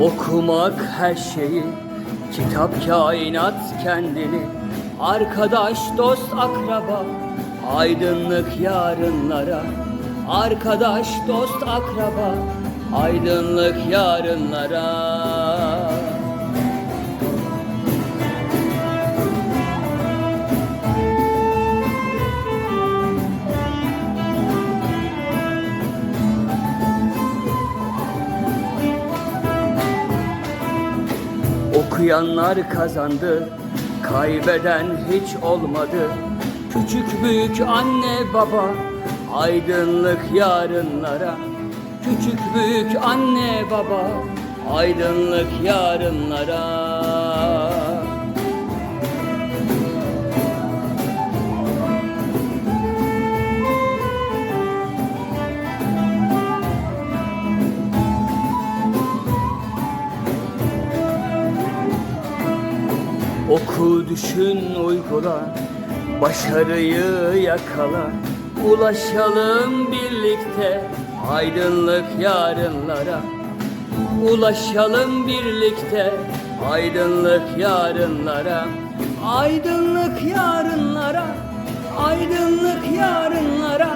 Okumak her şeyi, kitap kainat kendini, arkadaş dost akraba, aydınlık yarınlara, arkadaş dost akraba, aydınlık yarınlara. Okuyanlar kazandı, kaybeden hiç olmadı. Küçük büyük anne baba, aydınlık yarınlara. Küçük büyük anne baba, aydınlık yarınlara. Oku düşün uygula Başarıyı yakala. Ulaşalım birlikte Aydınlık yarınlara. Ulaşalım birlikte Aydınlık yarınlara. Aydınlık yarınlara Aydınlık yarınlara